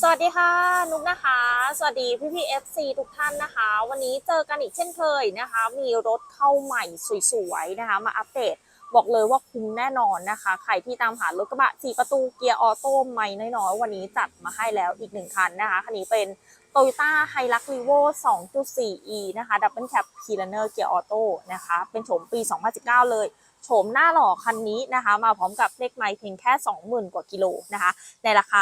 สวัสดีค่ะนุกนะคะ สวัสดีพี่พีเอฟซีทุกท่านนะคะ วันนี้เจอกันอีกเช่นเคยนะคะ มีรถเข้าใหม่สวยๆนะคะ มาอัปเดตบอกเลยว่าคุ้มแน่นอนนะคะ ใครที่ตามหารถกระบะ4ประตูเกียร์ออโต้ไม่น้อยๆวันนี้จัดมาให้แล้วอีกหนึ่งคันนะคะ คันนี้เป็น Toyota Hilux Revo 2.4e นะคะ Double Cab p i l a n e r Gear Auto นะคะ เป็นโฉมปี 2019 เลยโฉมหน้าหล่อคันนี้นะคะ มาพร้อมกับเลขไมล์เพียงแค่ 20,000 กว่ากิโลนะคะ ในราคา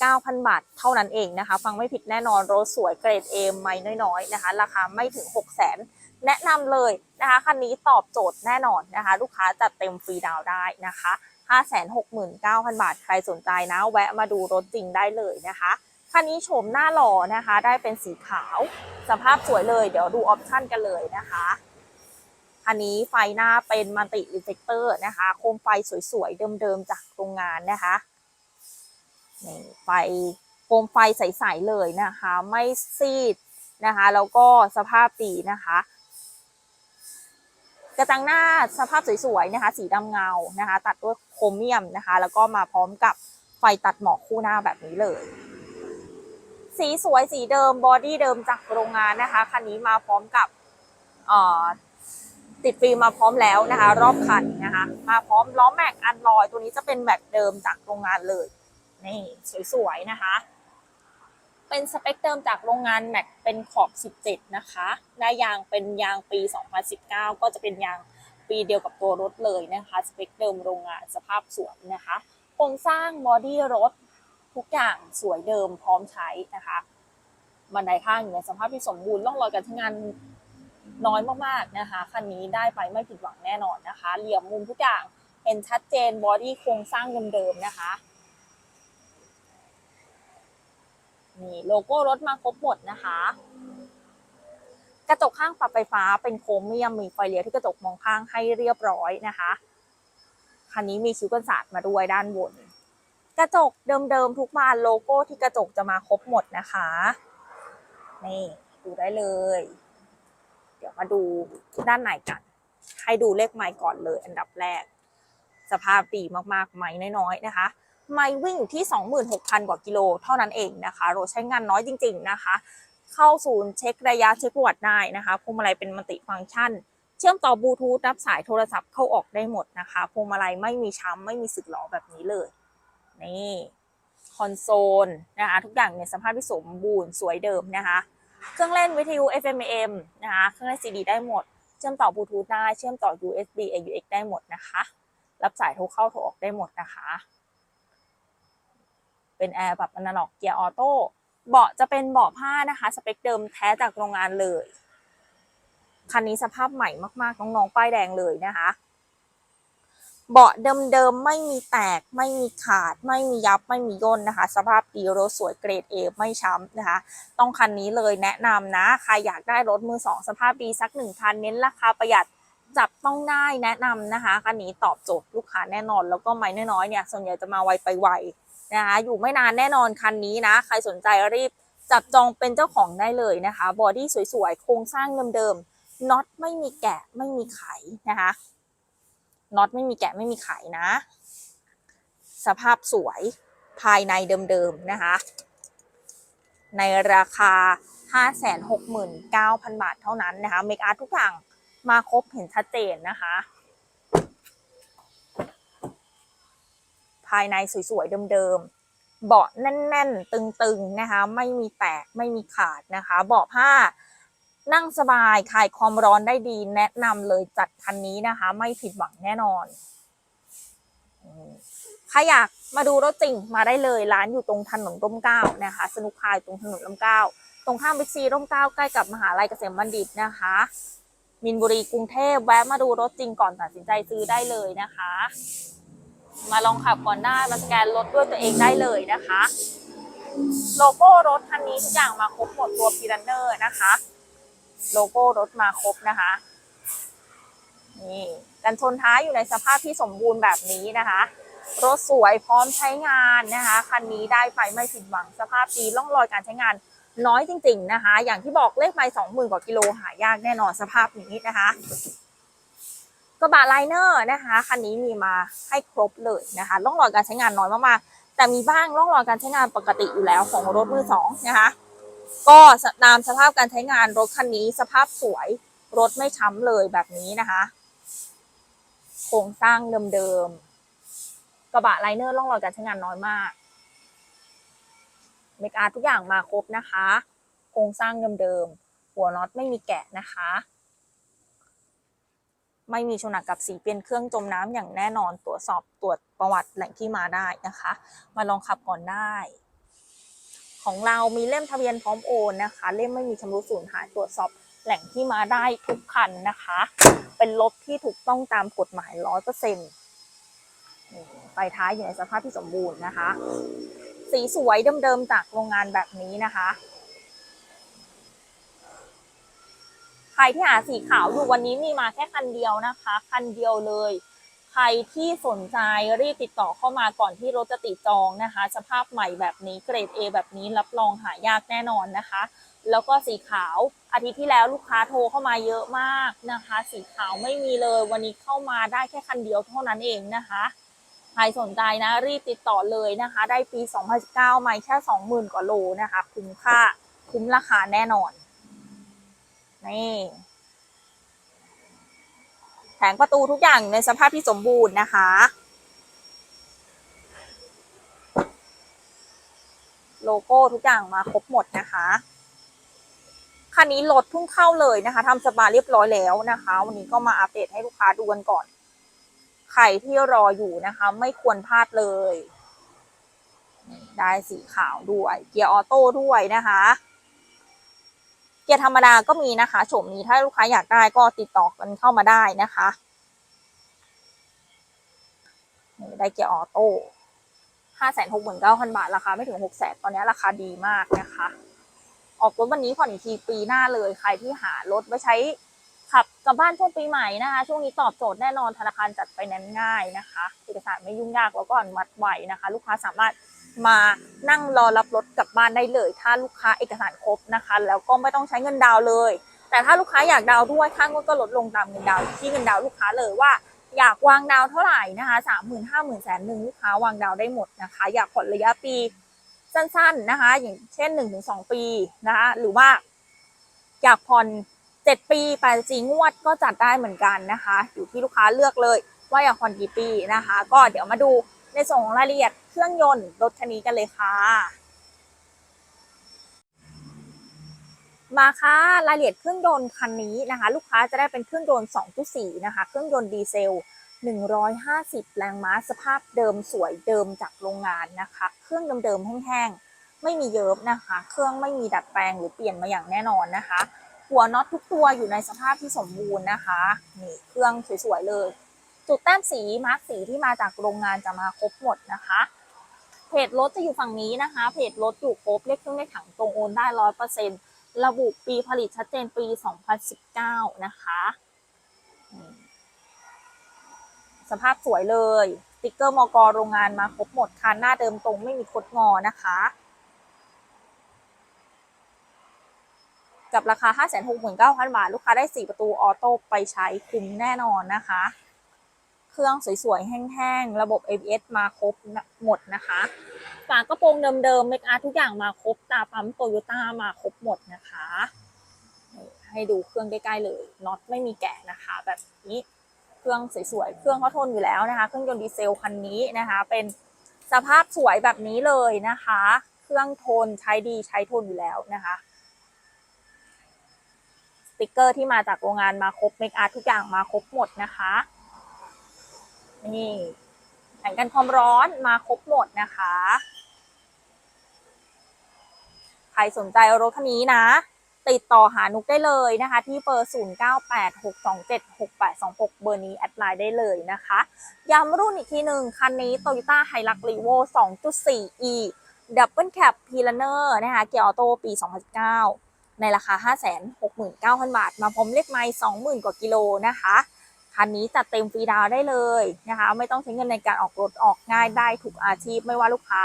9,000 บาทเท่านั้นเองนะคะ ฟังไม่ผิดแน่นอนรถสวยเกรด A ไม่น้อยๆนะคะ ราคาไม่ถึง 600,000 แนะนำเลยนะคะ คันนี้ตอบโจทย์แน่นอนนะคะ ลูกค้าจัดเต็มฟรีดาวได้นะคะ 569,000 บาท ใครสนใจนะ แวะมาดูรถจริงได้เลยนะคะ คันนี้โฉมหน้าหล่อนะคะ ได้เป็นสีขาว สภาพสวยเลย เดี๋ยวดูออปชั่นกันเลยนะคะคันนี้ไฟหน้าเป็นมัลติรีเฟกเตอร์นะคะ โคมไฟสวยๆ เดิมๆ จากโรงงานนะคะ นี่ไฟโคมไฟใสๆเลยนะคะ ไม่ซีดนะคะ แล้วก็สภาพดีนะคะ กระจังหน้าสภาพสวยๆนะคะ สีดำเงานะคะ ตัดด้วยโครเมียมนะคะ แล้วก็มาพร้อมกับไฟตัดหมอกคู่หน้าแบบนี้เลย สีสวยสีเดิมบอดี้เดิมจากโรงงานนะคะคันนี้มาพร้อมกับติดฟิล์มมาพร้อมแล้วนะคะ รอบคันนะคะ มาพร้อมล้อแม็กอันลอยตัวนี้จะเป็นแม็กเดิมจากโรงงานเลย นี่สวยๆนะคะ เป็นสเปคเดิมจากโรงงานแม็กเป็นขอบ 17 นะคะหน้ยางเป็นยางปี 2019 ก็จะเป็นยางปีเดียวกับตัวรถเลยนะคะ สเปคเดิมโรงงานสภาพสวยนะคะ โครงสร้างบอดี้รถทุกอย่างสวยเดิมพร้อมใช้นะคะบันไดข้างอยู่ในสภาพที่สมบูรณ์ร่องรอยการใช้งานน้อยมากๆนะคะคันนี้ได้ไปไม่ผิดหวังแน่นอนนะคะ เหลี่ยมมุมทุกอย่างเห็นชัดเจนบอดี้โครงสร้างเดิมๆนะคะ นี่โลโก้รถมาครบหมดนะคะ กระจกข้างปรับไฟฟ้าเป็นโครเมียมมีไฟเลี้ยวที่กระจกมองข้างให้เรียบร้อยนะคะคันนี้มีคิ้วกันศาสตร์มาด้วยด้านบน กระจกเดิมๆทุกบานโลโก้ที่กระจกจะมาครบหมดนะคะนี่ดูได้เลย เดี๋ยวมาดูด้านในกัน ให้ดูเลขไมล์ก่อนเลยอันดับแรก สภาพดีมากๆไม้น้อยๆนะคะ ไม่วิ่งอยู่ที่ 26,000 กว่ากิโลเท่านั้นเองนะคะรถใช้งานน้อยจริง ๆนะคะ เข้าศูนย์เช็คระยะเช็คประวัติได้นะคะพวงมาลัยเป็นมัลติฟังก์ชัน เชื่อมต่อบลูทูธรับสายโทรศัพท์เข้าออกได้หมดนะคะพวงมาลัยไม่มีช้ำไม่มีสึกหรอแบบนี้เลยนี่คอนโซลนะคะทุกอย่างในสภาพที่สมบูรณ์สวยเดิมนะคะ เครื่องเล่นวิทยุ FM AM นะคะเครื่องเล่น CD ได้หมด เชื่อมต่อบลูทูธได้เชื่อมต่อ USB AUX ได้หมดนะคะ รับสายโทรเข้าโทรออกได้หมดนะคะ เป็นแอร์แบบอนาล็อกเกียร์ออโต้เบาะจะเป็นเบาะผ้านะคะ สเปคเดิมแท้จากโรงงานเลย คันนี้สภาพใหม่มากๆ น้องๆ ป้ายแดงเลยนะคะ เบาะเดิมๆ ไม่มีแตก ไม่มีขาด ไม่มียับ ไม่มีย่นนะคะ สภาพดีรถสวยเกรด A ไม่ช้ำนะคะ ต้องคันนี้เลยแนะนำนะ ใครอยากได้รถมือสองสภาพดีสักหนึ่งคันเน้นราคาประหยัดจับต้องได้แนะนำนะคะคันนี้ตอบโจทย์ลูกค้าแน่นอน แล้วก็ไม่น้อยๆเนี่ยส่วนใหญ่จะมาไวไปไว นะคะอยู่ไม่นานแน่นอนคันนี้นะ ใครสนใจรีบจับจองเป็นเจ้าของได้เลยนะคะบอดี้สวยๆ โครงสร้างเดิมๆน็อตไม่มีแกะไม่มีไขนะคะน็อตไม่มีแกะไม่มีไขนะ สภาพสวยภายในเดิมๆนะคะ ในราคา 569,000 บาทเท่านั้นนะคะเมคอาร์ทุกอย่างมาครบเห็นชัดเจนนะคะ ภายในสวยๆเดิมๆ เบาะแน่นๆ ตึงๆนะคะ ไม่มีแตกไม่มีขาดนะคะ เบาะผ้านั่งสบายคลายความร้อนได้ดี แนะนำเลยจัดคันนี้นะคะ ไม่ผิดหวังแน่นอนอืมใครอยากมาดูรถจริงมาได้เลยร้านอยู่ตรงถนนร่มเก้านะคะ สนุกคายตรงถนนร่มเก้าตรงข้ามบิ๊กซีร่มเก้าใกล้กับมหาลัยเกษมบัณฑิตนะคะ มินบุรีกรุงเทพแวะมาดูรถจริงก่อนตัดสินใจซื้อได้เลยนะคะ มาลองขับก่อนได้มาสแกนรถด้วยตัวเองได้เลยนะคะ โลโก้รถคันนี้ทุกอย่างมาครบหมดตัวพีรันเนอร์นะคะ โลโก้รถมาครบนะคะ นี่กันชนท้ายอยู่ในสภาพที่สมบูรณ์แบบนี้นะคะรถสวยพร้อมใช้งานนะคะคันนี้ได้ไปไม่ผิดหวังสภาพดีร่องรอยการใช้งานน้อยจริง ๆ นะคะ อย่างที่บอกเลขไม่สองหมื่นกว่ากิโลหายากแน่นอนสภาพนี้นะคะ กระบะไลเนอร์นะคะคันนี้มีมาให้ครบเลยนะคะร่องรอยการใช้งานน้อยมากๆแต่มีบ้างร่องรอยการใช้งานปกติอยู่แล้วของรถมือสองนะคะก็ตามสภาพการใช้งานรถคันนี้สภาพสวยรถไม่ช้ำเลยแบบนี้นะคะโครงสร้างเดิมๆกระบะไลเนอร์ร่องรอยการใช้งานน้อยมากเมกอาทุกอย่างมาครบนะคะ โครงสร้างเดิมๆหัวน็อตไม่มีแกะนะคะ ไม่มีชนหนักกับสีเปลี่ยนเครื่องจมน้ำอย่างแน่นอนตรวจสอบตรวจประวัติแหล่งที่มาได้นะคะ มาลองขับก่อนได้ ของเรามีเล่มทะเบียนพร้อมโอนนะคะ เล่มไม่มีชำรุดสูญหายตรวจสอบแหล่งที่มาได้ทุกคันนะคะ เป็นรถที่ถูกต้องตามกฎหมายร้อยเปอร์เซ็นต์ไฟท้ายอยู่ในสภาพที่สมบูรณ์นะคะ สีสวยเดิมๆจากโรงงานแบบนี้นะคะ ใครที่หาสีขาวอยู่วันนี้มีมาแค่คันเดียวนะคะ คันเดียวเลย ใครที่สนใจรีบติดต่อเข้ามาก่อนที่รถจะติดจองนะคะ สภาพใหม่แบบนี้เกรด A แบบนี้รับรองหายากแน่นอนนะคะ แล้วก็สีขาวอาทิตย์ที่แล้วลูกค้าโทรเข้ามาเยอะมากนะคะ สีขาวไม่มีเลย วันนี้เข้ามาได้แค่คันเดียวเท่านั้นเองนะคะใครสนใจนะรีบติดต่อเลยนะคะ ได้ปี 2019 ไม่แค่ 20,000 กว่าโลนะคะ คุ้มค่า คุ้มราคาแน่นอน นี่แผงประตูทุกอย่างในสภาพที่สมบูรณ์นะคะ โลโก้ทุกอย่างมาครบหมดนะคะคันนี้รถเพิ่งเข้าเลยนะคะทำสปาเรียบร้อยแล้วนะคะ วันนี้ก็มาอัปเดตให้ลูกค้าดูกันก่อน ใครที่รออยู่นะคะ ไม่ควรพลาดเลย ได้สีขาวด้วย เกียร์ออโต้ด้วยนะคะ กียร์ธรรมดาก็มีนะคะโฉมนี้ถ้าลูกค้าอยากได้ก็ติดต่อกันเข้ามาได้นะคะนี่ได้เกียร์ออโต้ห้าแสนหกหมื่นเก้าพันบาท ราคาไม่ถึงหกแสนตอนนี้ราคาดีมากนะคะ ออกรถวันนี้ผ่อนอีกทีปีหน้าเลยใครที่หารถไว้ใช้ ขับกลับบ้านช่วงปีใหม่นะคะ ช่วงนี้ตอบโจทย์แน่นอนธนาคารจัดไฟแนนง่ายนะคะ เอกสารไม่ยุ่งยากแล้วก็อนุมัติไวนะคะ ลูกค้าสามารถมานั่งรอรับรถกลับบ้านได้เลย ถ้าลูกค้าเอกสารครบนะคะ แล้วก็ไม่ต้องใช้เงินดาวเลย แต่ถ้าลูกค้าอยากดาวด้วยค่างวดก็ลดลงตามเงินดาวที่เงินดาวลูกค้าเลยว่าอยากวางดาวเท่าไหร่นะคะสามหมื่นห้าหมื่นแสนหนึ่งลูกค้าวางดาวได้หมดนะคะ อยากผ่อนระยะปีสั้นๆนะคะ อย่างเช่นหนึ่งถึงสองปีนะคะ หรือว่าอยากผ่อน เจ็ดปีแปดสีงวดก็จัดได้เหมือนกันนะคะ อยู่ที่ลูกค้าเลือกเลยว่าอยากผ่อนกี่ปีนะคะ ก็เดี๋ยวมาดูในส่วนของรายละเอียดเครื่องยนต์รถคันนี้กันเลยค่ะ มาค่ะรายละเอียดเครื่องยนต์คันนี้นะคะ ลูกค้าจะได้เป็นเครื่องยนต์2.4นะคะ เครื่องยนต์ดีเซล 150 แรงม้าสภาพเดิมสวยเดิมจากโรงงานนะคะ เครื่องเดิมๆแห้งๆไม่มีเยิบนะคะ เครื่องไม่มีดัดแปลงหรือเปลี่ยนมาอย่างแน่นอนนะคะ หัวน็อตทุกตัวอยู่ในสภาพที่สมบูรณ์นะคะ นี่เครื่องสวยๆเลย จุดแต้มสีมาร์กสีที่มาจากโรงงานจะมาครบหมดนะคะเพจรถจะอยู่ฝั่งนี้นะคะ เพจรถอยู่ครบเลขเครื่องเลขถังตรงโอนได้ร้อยเปอร์เซ็นต์ระบุปีผลิตชัดเจนปี 2019 นะคะ สภาพสวยเลย ติ๊กเกอร์มกรโรงงานมาครบหมดคันหน้าเดิมตรงไม่มีคดงอนะคะ กับราคา 569,000 บาท ลูกค้าได้ 4 ประตูออโต้ไปใช้คุ้มแน่นอนนะคะ เครื่องสวยๆ แห้งๆ ระบบ ABS มาครบหมดนะคะ ฝากระโปรงเดิมๆเมกอาทุกอย่างมาครบ ตาปั๊มโตโยต้ามาครบหมดนะคะ ให้ดูเครื่องใกล้ๆเลยน็อตไม่มีแกะนะคะ แบบนี้เครื่องสวยๆ เครื่องเขาทนอยู่แล้วนะคะ เครื่องยนต์ดีเซลคันนี้นะคะ เป็นสภาพสวยแบบนี้เลยนะคะ เครื่องทนใช้ดีใช้ทนอยู่แล้วนะคะ สติกเกอร์ที่มาจากโรงงานมาครบเมกอาร์ทุกอย่างมาครบหมดนะคะนี่แผงกันความร้อนมาครบหมดนะคะ ใครสนใจรถคันนี้นะ ติดต่อหานุกได้เลยนะคะ ที่เบอร์ 0986276826 เบอร์นี้แอดไลน์ได้เลยนะคะ ย้ำรุ่นอีกทีหนึ่งคันนี้ Toyota Hilux Revo 2.4e Double Cab p l a n e r นะคะ เกียร์ออโต้ปี 2019 ในราคา 569,000 บาท มาพร้อมเลขไมล์20,000 กว่ากิโลนะคะ คันนี้จัดเต็มฟรีดาวได้เลยนะคะ ไม่ต้องใช้เงินในการออกรถออกง่ายได้ทุกอาชีพไม่ว่าลูกค้า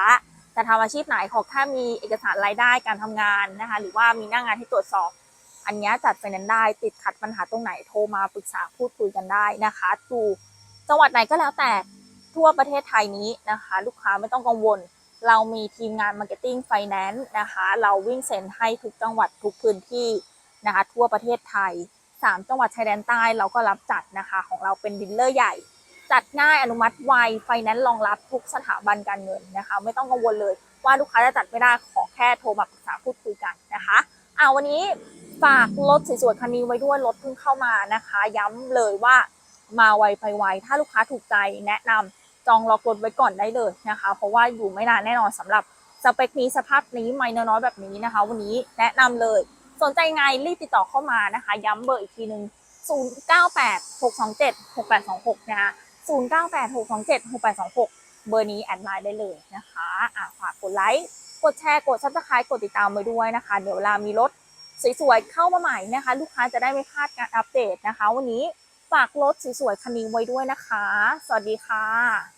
จะทำอาชีพไหนขอแค่มีเอกสารรายได้การทำงานนะคะ หรือว่ามีหน้างงานที่ตรวจสอบ อันนี้จัดไฟแนนซ์ได้ติดขัดปัญหาตรงไหนโทรมาปรึกษาพูดคุยกันได้นะคะดูจังหวัดไหนก็แล้วแต่ทั่วประเทศไทยนี้นะคะ ลูกค้าไม่ต้องกังวล เรามีทีมงาน Marketing Finance นะคะ เราวิ่งเซ็นให้ทุกจังหวัดทุกพื้นที่นะคะ ทั่วประเทศไทย 3 จังหวัดชายแดนใต้เราก็รับจัดนะคะ ของเราเป็นดิลเลอร์ใหญ่ จัดง่ายอนุมัติไวไฟแนนซ์รองรับทุกสถาบันการเงินนะคะ ไม่ต้องกังวลเลยว่าลูกค้าจะจัดไม่ได้ขอแค่โทรมาปรึกษาพูดคุยกันนะคะเอาวันนี้ฝากรถสวยๆคันนี้ไว้ด้วยรถเพิ่งเข้ามานะคะ ย้ำเลยว่ามาไวไปไวถ้าลูกค้าถูกใจแนะนำ จองล็อกรถไว้ก่อนได้เลยนะคะ เพราะว่าอยู่ไม่นานแน่นอนสำหรับสเปคนี้สภาพนี้ไม่น้อยแบบนี้นะคะ วันนี้แนะนำเลย สนใจไงรีบติดต่อเข้ามานะคะ ย้ำเบอร์อีกทีหนึ่ง0986276826 นะคะ0986276826 เบอร์นี้แอดไลน์ได้เลยนะคะอะฝากกดไลค์กดแชร์กดซับสไครต์กดติดตามไว้ด้วยนะคะ เดี๋ยวเวลามีรถสวยๆเข้ามาใหม่นะคะ ลูกค้าจะได้ไม่พลาดการอัปเดตนะคะ วันนี้ฝากรถสวยๆคันนี้ไว้ด้วยนะคะ สวัสดีค่ะ